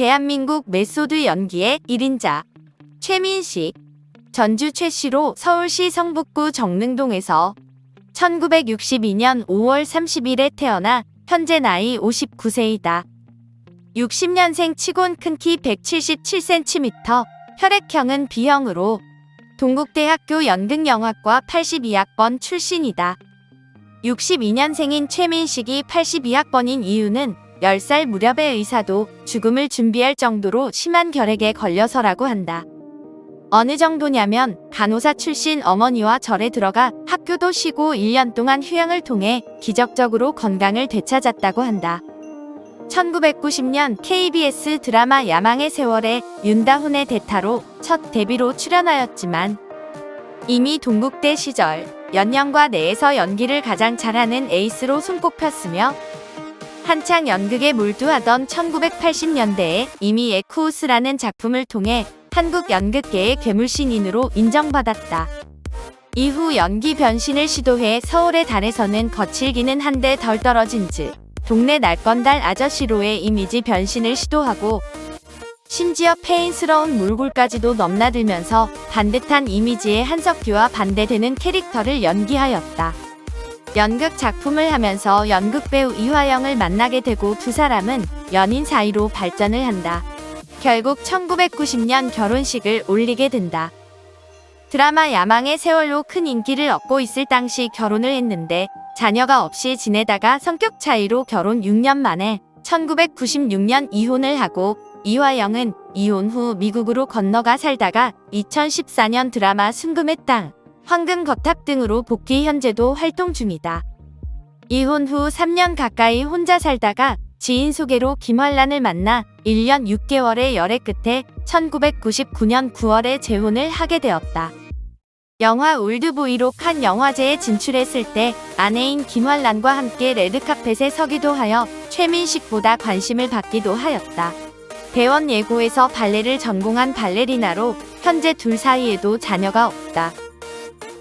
대한민국 메소드 연기의 1인자 최민식 전주 최씨로 서울시 성북구 정릉동에서 1962년 5월 30일에 태어나 현재 나이 59세이다. 60년생 치곤 큰 키 177cm, 혈액형은 B형으로 동국대학교 연극영화과 82학번 출신이다. 62년생인 최민식이 82학번인 이유는 10살 무렵의 의사도 죽음을 준비할 정도로 심한 결핵에 걸려서라고 한다. 어느 정도냐면 간호사 출신 어머니와 절에 들어가 학교도 쉬고 1년 동안 휴양을 통해 기적적으로 건강을 되찾았다고 한다. 1990년 KBS 드라마 야망의 세월에 윤다훈의 대타로 첫 데뷔로 출연하였지만 이미 동국대 시절 연령과 내에서 연기를 가장 잘하는 에이스로 손꼽혔으며 한창 연극에 몰두하던 1980년대에 이미 에쿠우스라는 작품을 통해 한국 연극계의 괴물신인으로 인정받았다. 이후 연기 변신을 시도해 서울의 달에서는 거칠기는 한데 덜 떨어진 즈 동네 날건달 아저씨로의 이미지 변신을 시도하고 심지어 페인스러운 몰골까지도 넘나들면서 반듯한 이미지의 한석규와 반대되는 캐릭터를 연기하였다. 연극 작품을 하면서 연극 배우 이화영을 만나게 되고 두 사람은 연인 사이로 발전을 한다. 결국 1990년 결혼식을 올리게 된다. 드라마 야망의 세월로 큰 인기를 얻고 있을 당시 결혼을 했는데 자녀가 없이 지내다가 성격 차이로 결혼 6년 만에 1996년 이혼을 하고 이화영은 이혼 후 미국으로 건너가 살다가 2014년 드라마 순금의 땅, 황금 거탑 등으로 복귀 현재도 활동 중이다. 이혼 후 3년 가까이 혼자 살다가 지인 소개로 김환란을 만나 1년 6개월의 열애 끝에 1999년 9월에 재혼을 하게 되었다. 영화 올드보이로 칸 영화제에 진출했을 때 아내인 김환란과 함께 레드카펫에 서기도 하여 최민식보다 관심을 받기도 하였다. 대원 예고에서 발레를 전공한 발레리나로 현재 둘 사이에도 자녀가 없다.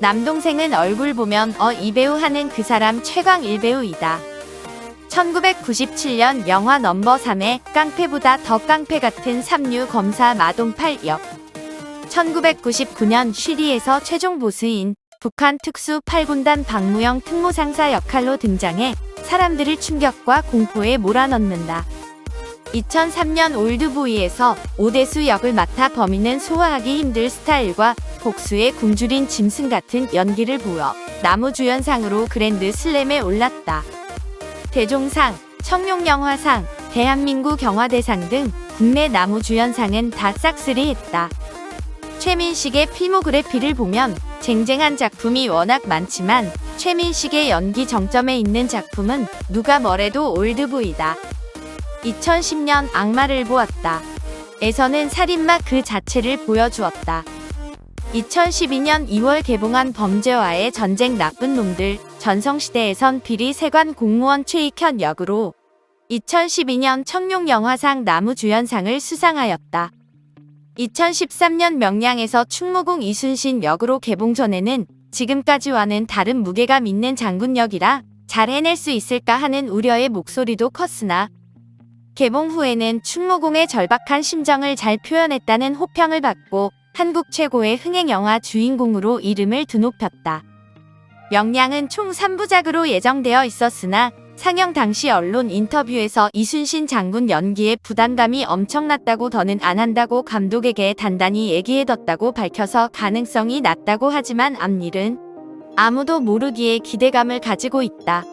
남동생은 얼굴 보면 어 이 배우 하는 그 사람 최광 일배우이다. 1997년 영화 넘버 3의 깡패보다 더 깡패 같은 삼류 검사 마동팔 역. 1999년 쉬리에서 최종 보스인 북한 특수 8군단 박무영 특무상사 역할로 등장해 사람들을 충격과 공포에 몰아넣는다. 2003년 올드보이에서 오대수 역을 맡아 범인은 소화하기 힘들 스타일과 복수의 굶주린 짐승 같은 연기를 보여 나무주연상으로 그랜드 슬램에 올랐다. 대종상, 청룡영화상, 대한민국 영화대상 등 국내 나무주연상은 다 싹쓸이했다. 최민식의 필모그래피를 보면 쟁쟁한 작품이 워낙 많지만 최민식의 연기 정점에 있는 작품은 누가 뭐래도 올드보이다. 2010년 악마를 보았다. 에서는 살인마 그 자체를 보여주었다. 2012년 2월 개봉한 범죄와의 전쟁 나쁜 놈들 전성시대에선 비리 세관 공무원 최익현 역으로 2012년 청룡영화상 나무주연상을 수상하였다. 2013년 명량에서 충무공 이순신 역으로 개봉 전에는 지금까지와는 다른 무게감 있는 장군 역이라 잘 해낼 수 있을까 하는 우려의 목소리도 컸으나 개봉 후에는 충무공의 절박한 심정을 잘 표현했다는 호평을 받고 한국 최고의 흥행 영화 주인공으로 이름을 드높였다. 명량은 총 3부작으로 예정되어 있었으나 상영 당시 언론 인터뷰에서 이순신 장군 연기에 부담감이 엄청났다고 더는 안 한다고 감독에게 단단히 얘기해뒀다고 밝혀서 가능성이 낮다고 하지만 앞일은 아무도 모르기에 기대감을 가지고 있다.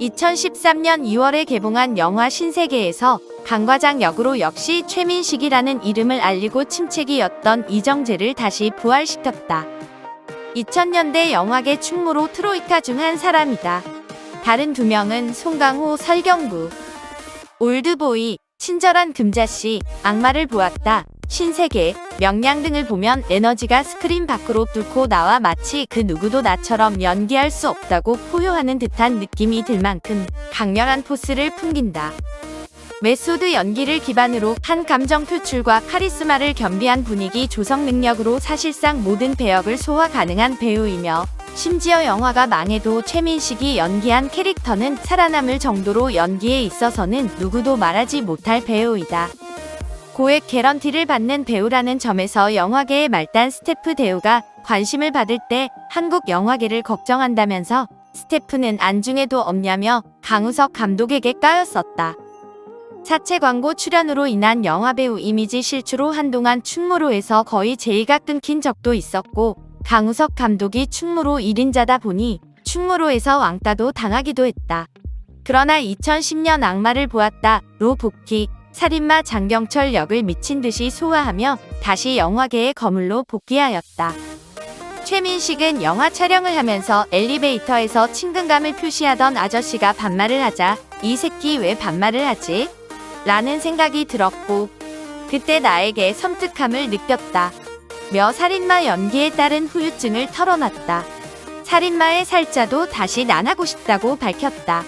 2013년 2월에 개봉한 영화 신세계에서 강과장 역으로 역시 최민식이라는 이름을 알리고 침체기였던 이정재를 다시 부활시켰다. 2000년대 영화계 충무로 트로이카 중 한 사람이다. 다른 두 명은 송강호, 설경구, 올드보이, 친절한 금자씨, 악마를 보았다, 신세계, 명량 등을 보면 에너지가 스크린 밖으로 뚫고 나와 마치 그 누구도 나처럼 연기할 수 없다고 포효하는 듯한 느낌이 들 만큼 강렬한 포스를 풍긴다. 메소드 연기를 기반으로 한 감정 표출과 카리스마를 겸비한 분위기 조성 능력으로 사실상 모든 배역을 소화 가능한 배우이며 심지어 영화가 망해도 최민식이 연기한 캐릭터는 살아남을 정도로 연기에 있어서는 누구도 말하지 못할 배우이다. 고액 개런티를 받는 배우라는 점에서 영화계의 말단 스태프 대우가 관심을 받을 때 한국 영화계를 걱정한다면서 스태프는 안중에도 없냐며 강우석 감독에게 까였었다. 사채 광고 출연으로 인한 영화배우 이미지 실추로 한동안 충무로에서 거의 제의가 끊긴 적도 있었고 강우석 감독이 충무로 1인자다 보니 충무로에서 왕따도 당하기도 했다. 그러나 2010년 악마를 보았다로 복귀, 살인마 장경철 역을 미친 듯이 소화하며 다시 영화계의 거물로 복귀하였다. 최민식은 영화 촬영을 하면서 엘리베이터에서 친근감을 표시하던 아저씨가 반말을 하자 이 새끼 왜 반말을 하지? 라는 생각이 들었고 그때 나에게 섬뜩함을 느꼈다. 며 살인마 연기에 따른 후유증을 털어놨다. 살인마의 살자도 다시 난하고 싶다고 밝혔다.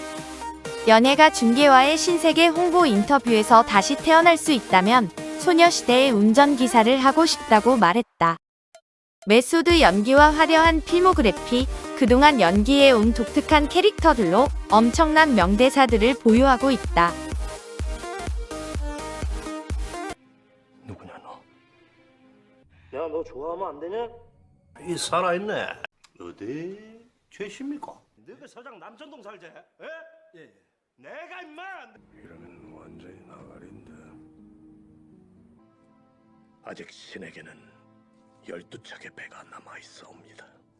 연예가 중계와의 신세계 홍보 인터뷰에서 다시 태어날 수 있다면 소녀시대의 운전기사를 하고 싶다고 말했다. 메소드 연기와 화려한 필모그래피, 그동안 연기해온 독특한 캐릭터들로 엄청난 명대사들을 보유하고 있다. 누구냐 너? 야, 너 좋아하면 안 되냐? 이 살아있네. 어디 최씨입니까? 너그 서장 남천동 살제? 예? 예. 내가 임마. 이러면 완전히 나가린데. 아직 신에게는 열두 척의 배가 남아 있어옵니다.